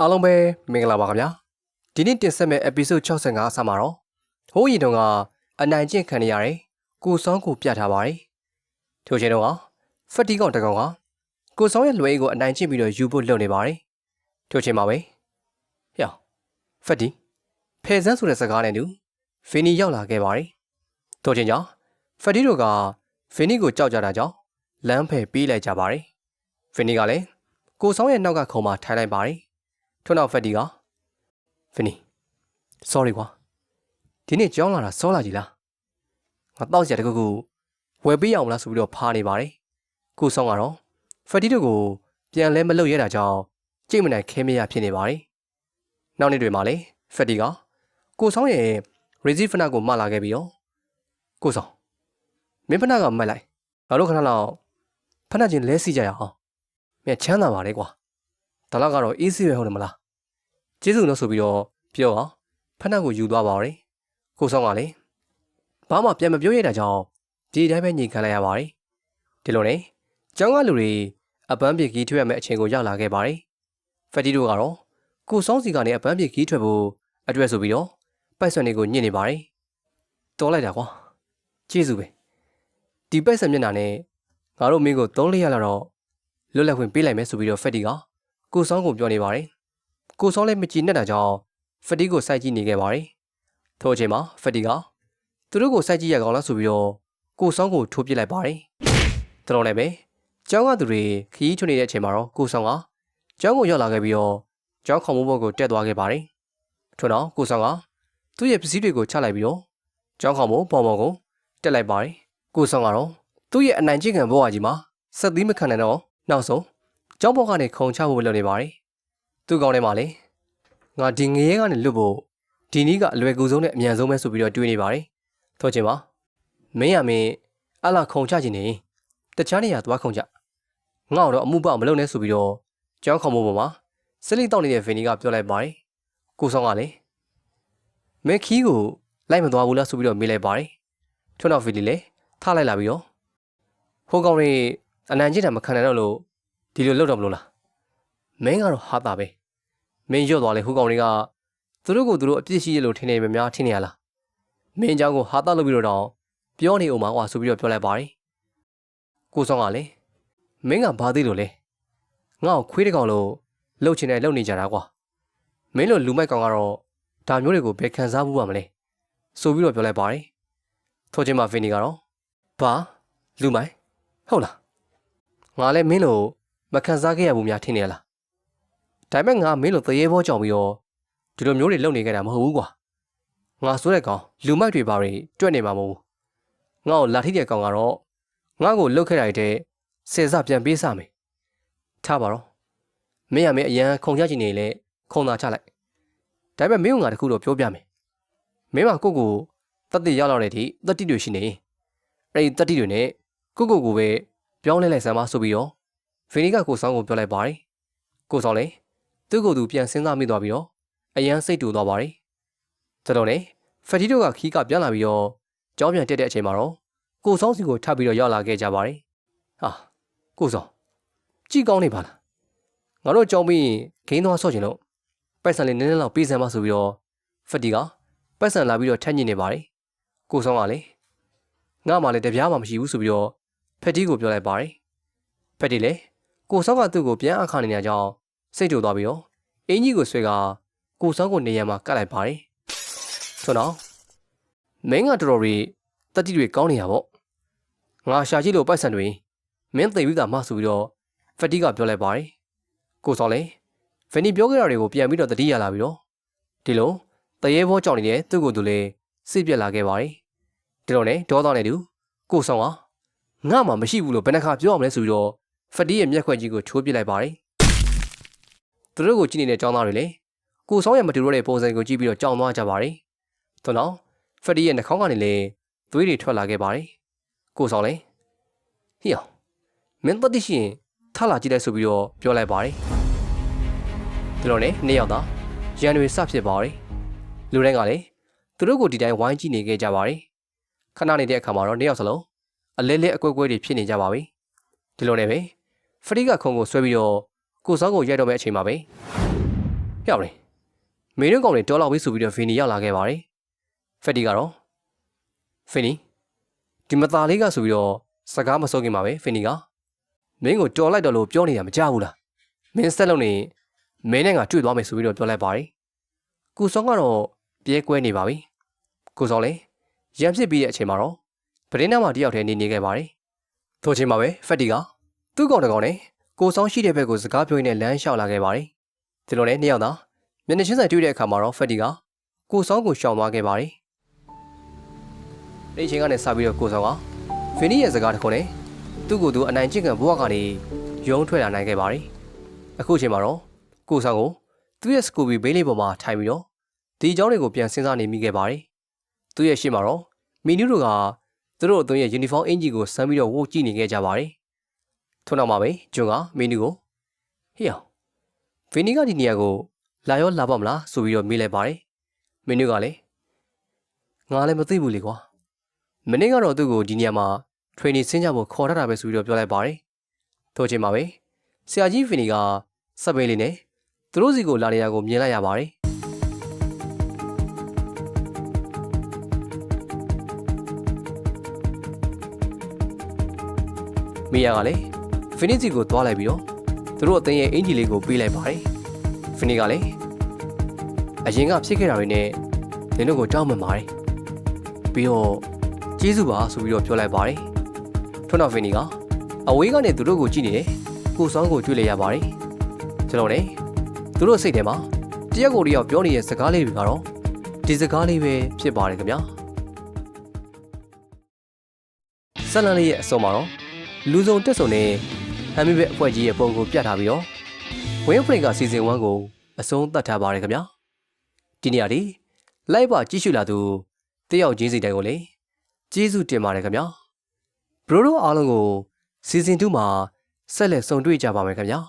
အားလုံးပဲမင်္ဂလာပါခင်ဗျာဒီနေ့တင်ဆက်မယ့် episode 65အစမှာတော့ဟိုးရင်တုန်းကအနိုင်ကျင့်ခံရတဲ့ကိုစောင်းကိုပြထားပါတယ်ထို့ချိန်တုန်းကဖက်တီကောင်တကောင်ကကိုစောင်းရဲ့လွယ်အိတ်ကိုအနိုင်ကျင့်ပြီးတော့ယူဖို့လုပ်နေပါတယ်ထို့ချိန်မှာပဲဟျောဖက်တီဖယ်ဆန်းဆိုတဲ့စကားနဲ့တူဖီနီရောက်လာခဲ့ပါတယ်ထို့ချိန်ကြောင့်ဖက်တီတို့ကဖီနီကိုကြောက်ကြတာကြောင့်လမ်းဖယ်ပေးလိုက်ကြပါတယ်ဖီနီကလည်းကိုစောင်းရဲ့နောက်ကခုံမှာထိုင်လိုက်ပါတယ် ထွန်းနောက်ဖက်တီကဖီနီ sorry ကွာဒီနေ့ကြောင်းလာတာစောလာကြီးလားငါတောက်စရာတခုခုဝယ်ပေးအောင်မလားဆိုပြီးတော့ဖားနေပါတယ်ကိုဆောင်ကတော့ဖက်တီတို့ကိုပြန်လဲမလုပ်ရတာကြောင့်ကြိတ်မနိုင်ခဲမရဖြစ်နေပါတယ်နောက်နေ့တွေမှာလေဖက်တီကကိုဆောင်ရဲ့ receive ဖနာကိုမှလာခဲ့ပြီးတော့ကိုဆောင်မင်းဖနာကမှတ်လိုက်ငါတို့ခဏလောက်ဖနာချင်းလဲစီကြရအောင်မြချမ်းသာပါလေကွာဒါတော့ကတော့ easy ပဲဟုတ်တယ်မလား ကျေးဇူးတော့ဆိုပြီးတော့ပြောအောင်ဖက်နှက်ကိုယူသွားပါရယ်ကိုဆောင်ကလည်းဘာမှပြန်မပြောရတဲ့ကြောင့်ဒီတိုင်းပဲညင်ခံလိုက်ရပါတယ်ဒီလိုနဲ့ကျောင်းကလူတွေအပန်းပြေကြီးထွက်ရမယ့်အချိန်ကိုရောက်လာခဲ့ပါတယ်ဖက်တီတို့ကတော့ကိုဆောင်စီကနေအပန်းပြေကြီးထွက်ဖို့အတွက်ဆိုပြီးတော့ပိုက်ဆွန်တွေကိုညှစ်နေပါတယ်တော်လိုက်တာကွာကျေးဇူးပဲဒီပိုက်ဆွန်မျက်နှာနဲ့ငါတို့မင်းကိုသုံးလေးရလာတော့လွတ်လပ်ခွင့်ပေးလိုက်မယ်ဆိုပြီးတော့ဖက်တီကကိုဆောင်းကိုပြောနေပါတယ်။ ကိုဆောင်းလည်းမကြည်နဲ့တာကြောင့်ဖက်တီကိုစိုက်ကြည့်နေခဲ့ပါတယ်။ထို့အချိန်မှာဖက်တီကသူတို့ကိုစိုက်ကြည့်ရကောင်လားဆိုပြီးတော့ကိုဆောင်းကိုထိုးပစ်လိုက်ပါတယ်။တော်တော်လည်းပဲကျောင်းကသူတွေခရီးချွနေတဲ့အချိန်မှာတော့ကိုဆောင်းကကျောင်းကိုရောက်လာခဲ့ပြီးတော့ကျောင်းခေါင်မိုးဘက်ကိုတက်သွားခဲ့ပါတယ်။ထို့နောက်ကိုဆောင်းကသူ့ရဲ့ပစ္စည်းတွေကိုချလိုက်ပြီးတော့ကျောင်းခေါင်မိုးပေါ်ပေါ်ကိုတက်လိုက်ပါတယ်။ကိုဆောင်းကတော့သူ့ရဲ့အနိုင်ကျင့်ခံဘဝကြီးမှာစက်သီးမခံနိုင်တော့နောက်ဆုံးကျောင်းပေါ်ကနေခုံချဖို့လုပ်နေပါတယ်။ သူ့ကောင်းထဲမှာလေငါဒီငရဲကနေလွတ်ဖို့ဒီနီးကအလွယ်ကူဆုံးနဲ့အမြန်ဆုံးပဲဆိုပြီးတော့တွေးနေပါတယ်။ထို့ချင်းမှာမင်းရမင်းအလားခုံချခြင်းနေတခြားနေရာသွားခုံချငါ့တော့အမှုပမလုပ်နဲ့ဆိုပြီးတော့ကျောင်းခုံဖို့ပေါ်မှာစလိတောက်နေတဲ့ဗီနီကပြောလိုက်ပါတယ်။ကိုဆောင်ကလည်းမင်းခီးကိုလိုက်မသွားဘူးလားဆိုပြီးတော့မေးလိုက်ပါတယ်။ထွန်းတော့ဗီလီလည်းထားလိုက်လာပြီးတော့ဟိုကောင်တွေအနံကျင့်တာမခံနိုင်တော့လို့ဒီလိုလောက်တော့မလို့လားမင်းကတော့ဟာတာပဲ မင်းရော့သွားလေဟိုကောင်တွေကသူတို့ကိုသူတို့အပြစ်ရှိရလို့ထင်နေမများထင်နေရလားမင်းเจ้าကိုဟာတာလုပ်ပြီးတော့တောင်ပြောနေအောင်ပါကွာဆိုပြီးတော့ပြောလိုက်ပါတယ်ကိုဆောင်ကလည်းမင်းကဘာသိလို့လဲငါ့ကိုခွေးတကောင်လို့လှုပ်ချင်တယ်လှုပ်နေကြတာကွာမင်းလိုလူမိုက်ကောင်ကတော့ဒါမျိုးတွေကိုဘယ်ခံစားမှုပါမလဲဆိုပြီးတော့ပြောလိုက်ပါတယ်ထို့ချင်းမှာဗီနီကတော့ဘာလူမိုက်ဟုတ်လားငါလည်းမင်းလို မခံစားခဲ့ရဘူးများထင်နေရလား ဒါပေမဲ့ငါမင်းလိုတရေဘောကြောင်ပြီးတော့ဒီလိုမျိုးတွေလုပ်နေကြတာမဟုတ်ဘူးကွာငါဆိုတဲ့ကောင်လူမိုက်တွေပါတွေတွက်နေမှာမဟုတ်ဘူးငါ့ကိုလာထိတဲ့ကောင်ကတော့ငါ့ကိုလှုပ်ခဲ့ရတဲ့ဆယ်စပြန်ပေးစမယ်ထားပါတော့မင်းရမင်းအရန်ခုံချချင်နေလေခုံသာချလိုက်ဒါပေမဲ့မင်းကငါတခုတော့ပြောပြမယ်မင်းမကိုကိုတတ်တိရောက်လာတဲ့အထိတတ်တိတွေရှိနေအဲ့ဒီတတ်တိတွေနဲ့ကိုကိုကိုပဲပြောင်းလဲလိုက်စမ်းပါဆိုပြီးတော့ဗီနီကကိုဆောင်ကိုပြောလိုက်ပါတယ်။ကိုဆောင်လည်း သူ့ကိုယ်သူပြန်စဉ်းစားမိသွားပြီးတော့အရန်စိတ်တူသွားပါတယ်။ဒါတော့လေဖက်တီတို့ကခီးကပြန်လာပြီးတော့ကြောင်းပြန်တက်တဲ့အချိန်မှာတော့ကိုဆောင်စီကိုထပ်ပြီးတော့ရောက်လာခဲ့ကြပါတယ်။ဟာကိုဆောင်ကြည်ကောင်းနေပါလား။ငါတို့ကြောင်းပြီးဂိမ်းသွားဆော့ချင်လို့ပိုက်ဆံလေးနည်းနည်းလောက်ပေးစမ်းပါဆိုပြီးတော့ဖက်တီကပိုက်ဆံလာပြီးတော့ထက်ညင်နေပါတယ်။ကိုဆောင်ကလည်းငါမှလည်းတပြားမှမရှိဘူးဆိုပြီးတော့ဖက်တီကိုပြောလိုက်ပါတယ်။ဖက်တီလည်းကိုဆောက်ကသူ့ကိုပြန်အခါနေတဲ့အကြောင်း စိတ်တူသွားပြီးတော့အင်ကြီးကိုဆွဲကကိုဆောက်ကိုနေရမှာကတ်လိုက်ပါတယ်။ဆိုတော့မင်းကတော်တော်ကြီးတက်တိတွေကောင်းနေရပေါ့။ငါရှာကြည့်လို့ပိုက်ဆံတွေမင်းသိပြီးသားမှဆိုပြီးတော့ဖက်တီကပြောလိုက်ပါတယ်။ကိုဆောက်လည်းဗနီပြောခဲ့တာတွေကိုပြန်ပြီးတော့တတိရလာပြီးတော့ဒီလိုတရေဘောကြောင်နေတဲ့သူ့ကိုယ်သူလည်းစိတ်ပြက်လာခဲ့ပါတယ်။ဒီလိုနဲ့ဒေါသနဲ့တူကိုဆောက်ကငါမှမရှိဘူးလို့ဘယ်နှခါပြောရမလဲဆိုပြီးတော့ဖတီးရဲ့မျက်ခွက်ကြီးကိုချိုးပစ်လိုက်ပါတယ်။ သူတို့ကိုကြည့်နေတဲ့ចောင်းသားတွေလည်းကိုဆောင်ရဲ့မတူတော့တဲ့ပုံစံကိုကြည့်ပြီးတော့ကြောင်သွားကြပါတယ်။သို့တော့ဖတီးရဲ့နှာခေါင်းကနေလည်းသွေးတွေထွက်လာခဲ့ပါတယ်။ကိုဆောင်လည်းဟေ့အောင်မင်းတတိရှိရင်ထလာကြည့်လိုက်ဆိုပြီးတော့ပြောလိုက်ပါတယ်။ဒီလိုနဲ့နှစ်ယောက်သာရန်တွေစဖြစ်ပါတယ်။လူတိုင်းကလည်းသူတို့ကိုဒီတိုင်းဝိုင်းကြည့်နေခဲ့ကြပါတယ်။ခဏနေတဲ့အခါမှာတော့နှစ်ယောက်စလုံးအလဲလဲအကွက်ကွဲတွေဖြစ်နေကြပါပြီ။ဒီလိုနဲ့ပဲဖရီကခုံကိုဆွဲပြီးတော့ ကိုစောင်းကိုရိုက်တော့မယ့်အချိန်မှာပဲဟဲ့အောင်လေမင်းတို့ကောင်တွေတော်လောက်ပြီဆိုပြီးတော့ဖီနီရောက်လာခဲ့ပါတယ်ဖက်တီကတော့ဖီနီဒီမသားလေးကဆိုပြီးတော့စကားမစိုးခင်ပါပဲဖီနီကမင်းကိုတော်လိုက်တော့လို့ပြောနေတာမကြဘူးလားမင်းဆက်လုံးနေမင်းနဲ့ငါတွေ့သွားမယ်ဆိုပြီးတော့ပြောလိုက်ပါတယ်ကုဆောင်ကတော့ပြဲကွဲနေပါပြီကုဆောင်လေရံဖြစ်ပြီးတဲ့အချိန်မှာတော့ပရင်းနာမှာတယောက်တည်းနေနေခဲ့ပါတယ်ထို့ချိန်မှာပဲဖက်တီကသူ့ကောင်တကောင်နဲ့ ကိုဆောင်ရှိတဲ့ဘက်ကိုစကားပြောရင်းနဲ့လမ်းလျှောက်လာခဲ့ပါတယ်ဒီလိုနဲ့နှစ်ယောက်သာမျက်နှာချင်းဆိုင်တွေ့တဲ့အခါမှာတော့ဖက်တီကကိုဆောင်ကိုရှောင်သွားခဲ့ပါတယ်အဲ့ဒီအချိန်ကနေစပြီးတော့ကိုဆောင်ကဖင်နီရဲ့စကားတစ်ခုနဲ့သူ့ကိုယ်သူအနိုင်ကျင့်ကံဘဝကနေရုံးထွက်လာနိုင်ခဲ့ပါတယ်အခုအချိန်မှာတော့ကိုဆောင်ကိုသူ့ရဲ့စကူဘီဘေးလေးပေါ်မှာထိုင်ပြီးတော့ဒီအကြောင်းတွေကိုပြန်စဉ်းစားနေမိခဲ့ပါတယ်သူ့ရဲ့ရှေ့မှာတော့မီနူတို့ကသူတို့အသွင်ရဲ့ယူနီဖောင်းအင်ဂျီကိုစမ်းပြီးတော့ဝုတ်ကြည့်နေခဲ့ကြပါတယ် ထို့နောက်မှာပဲဂျွန်ကမီနူကိုဟေ့အောင်ဗီနီကဒီနေရာကိုလာရောလာပါမလားဆိုပြီးတော့မေးလိုက်ပါတယ်မင်းတို့ကလည်းငါလည်းမသိဘူးလေကွာမင်းကတော့သူ့ကိုဒီနေရာမှာ training ဆင်းကြဖို့ခေါ်ထားတာပဲဆိုပြီးတော့ပြောလိုက်ပါတယ်ထို့ချိန်မှာပဲဆရာကြီးဗီနီကစက်ပိန်လေးနဲ့သူတို့စီကိုလာနေရကိုမြင်လိုက်ရပါတယ်မီယာကလည်း ဖီနီစီကိုသွားလိုက်ပြီးတော့သူတို့အသိရဲ့အင်ဂျီလေးကိုပေးလိုက်ပါတယ်ဖီနီကလည်းအရင်ကဖြစ်ခဲ့တာတွေနဲ့နင်တို့ကိုတောင်းပန်ပါတယ်ပြီးတော့ကျေးဇူးပါဆိုပြီးတော့ပြောလိုက်ပါတယ်ထွန်းတော်ဖီနီကအဝေးကနေသူတို့ကိုကြည့်နေတယ်ကိုဆောင်ကိုတွေ့လိုက်ရပါတယ်ကျွန်တော်လည်းသူတို့စိတ်ထဲမှာတရက်ကိုတယောက်ပြောနေတဲ့စကားလေးတွေကတော့ဒီစကားလေးပဲဖြစ်ပါတယ်ခင်ဗျာဆလန်လေးရဲ့အစုံမှာတော့လူစုံတက်စုံနဲ့ ဟမ်မီဘက်အဖွဲ့ကြီးရဲ့ပုံကိုပြတ်ထားပြီးတော့ဝင်းဖရင်ကစီစဉ်1ကိုအဆုံးသတ်ထားပါတယ်ခင်ဗျာဒီနေ့ရီလိုက်ပါကြည့်ရှုလာသူတယောက်ချင်းစီတိုင်ကိုလေကျေးဇူးတင်ပါတယ်ခင်ဗျာဘရိုတို့အားလုံးကိုစီစဉ်2မှာဆက်လက်ဆုံတွေ့ကြပါမယ်ခင်ဗျာ